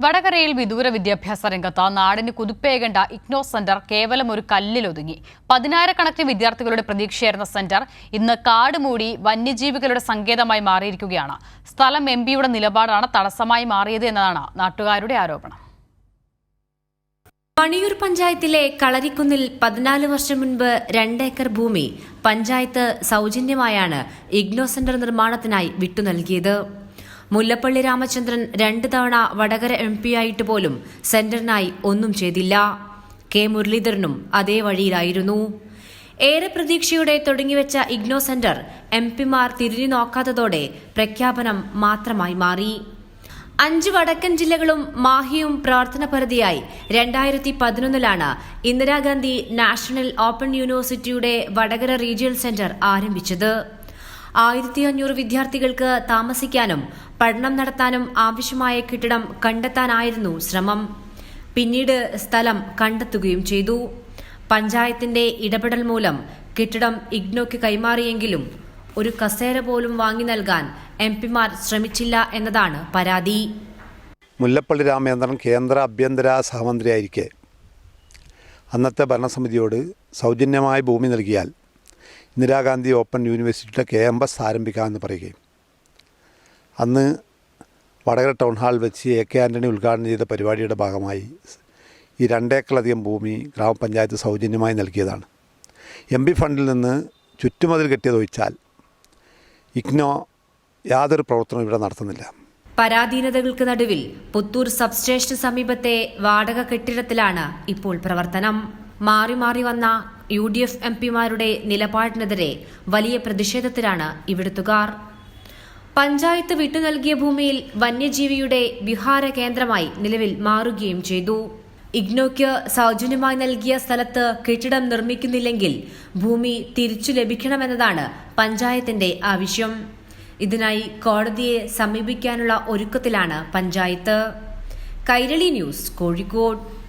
വടകരയിൽ വിദൂര വിദ്യാഭ്യാസ രംഗത്ത് നാടിന് കുതിപ്പേകേണ്ട ഇഗ്നോ സെന്റർ കേവലം ഒരു കല്ലിലൊതുങ്ങി. പതിനായിരക്കണക്കിന് വിദ്യാർത്ഥികളുടെ പ്രതീക്ഷയായിരുന്ന സെന്റർ ഇന്ന് കാട് മൂടി വന്യജീവികളുടെ സങ്കേതമായി മാറിയിരിക്കുകയാണ്. സ്ഥലം എം പിയുടെ നിലപാടാണ് തടസ്സമായി മാറിയത് എന്നതാണ് നാട്ടുകാരുടെ ആരോപണം. പണിയൂർ പഞ്ചായത്തിലെ കളരിക്കുന്നിൽ പതിനാല് വർഷം മുൻപ് രണ്ടേക്കർ ഭൂമി പഞ്ചായത്ത് സൗജന്യമായാണ് ഇഗ്നോ സെന്റർ നിർമ്മാണത്തിനായി വിട്ടു നൽകിയത്. മുല്ലപ്പള്ളി രാമചന്ദ്രൻ രണ്ട് തവണ വടകര എം ആയിട്ട് പോലും സെന്ററിനായി ഒന്നും ചെയ്തില്ല. കെ മുരളീധരനും അതേ വഴിയിലായിരുന്നു. ഏറെ പ്രതീക്ഷയോടെ തുടങ്ങിവെച്ച ഇഗ്നോ സെന്റർ എം പിമാർ തിരിഞ്ഞു നോക്കാത്തതോടെ പ്രഖ്യാപനം മാത്രമായി മാറി. അഞ്ച് വടക്കൻ ജില്ലകളും മാഹിയും പ്രവർത്തന പരിധിയായി രണ്ടായിരത്തി പതിനൊന്നിലാണ് ഇന്ദിരാഗാന്ധി നാഷണൽ ഓപ്പൺ യൂണിവേഴ്സിറ്റിയുടെ വടകര റീജിയണൽ സെന്റർ ആരംഭിച്ചത്. ആയിരത്തി അഞ്ഞൂറ് വിദ്യാർത്ഥികൾക്ക് താമസിക്കാനും പഠനം നടത്താനും ആവശ്യമായ കെട്ടിടം കണ്ടെത്താനായിരുന്നു ശ്രമം. പിന്നീട് സ്ഥലം കണ്ടെത്തുകയും ചെയ്തു. പഞ്ചായത്തിന്റെ ഇടപെടൽ മൂലം കെട്ടിടം ഇഗ്നോയ്ക്ക് കൈമാറിയെങ്കിലും ഒരു കസേര പോലും വാങ്ങി നൽകാൻ എം പിമാർ ശ്രമിച്ചില്ല എന്നതാണ് പരാതി. മുല്ലപ്പള്ളി രാമചന്ദ്രൻ കേന്ദ്ര ആഭ്യന്തര സഹമന്ത്രിയായിരിക്കെ. അന്നത്തെ ഭരണസമിതിയോട് സൗജന്യമായി ഭൂമി നൽകിയാൽ ഇന്ദിരാഗാന്ധി ഓപ്പൺ യൂണിവേഴ്സിറ്റിയുടെ ക്യാമ്പസ് ആരംഭിക്കാമെന്ന് പറയുകയും. അന്ന് Vadakara town hall A K K ആന്റണി ഉദ്ഘാടനം ചെയ്ത പരിപാടിയുടെ ഭാഗമായി ഈ രണ്ടേക്കറിലധികം ഭൂമി ഗ്രാമപഞ്ചായത്ത് സൗജന്യമായി നൽകിയതാണ്. എം പി ഫണ്ടിൽ നിന്ന് ചുറ്റുമതിൽ കെട്ടിയതൊഴിച്ചാൽ ഇഗ്നോ യാതൊരു പ്രവർത്തനവും ഇവിടെ നടത്തുന്നില്ല. പരാധീനതകൾക്ക് നടുവിൽ പുത്തൂർ സബ്സ്റ്റേഷന് സമീപത്തെ വാടക കെട്ടിടത്തിലാണ് ഇപ്പോൾ പ്രവർത്തനം. മാറി മാറി വന്ന യു ഡി എഫ് എം പിമാരുടെ നിലപാടിനെതിരെ വലിയ പ്രതിഷേധത്തിലാണ് ഇവിടുത്തുകാർ പഞ്ചായത്ത് വിട്ടു നൽകിയ ഭൂമിയിൽ വന്യജീവിയുടെ വിഹാര കേന്ദ്രമായി നിലവിൽ മാറുകയും ചെയ്തു. ഇഗ്നോയ്ക്ക് സൗജന്യമായി നൽകിയ സ്ഥലത്ത് കെട്ടിടം നിർമ്മിക്കുന്നില്ലെങ്കിൽ ഭൂമി തിരിച്ചു ലഭിക്കണമെന്നതാണ് പഞ്ചായത്തിന്റെ ആവശ്യം. ഇതിനായി കോടതിയെ സമീപിക്കാനുള്ള ഒരുക്കത്തിലാണ് പഞ്ചായത്ത്. കൈരളി ന്യൂസ് കോഴിക്കോട്.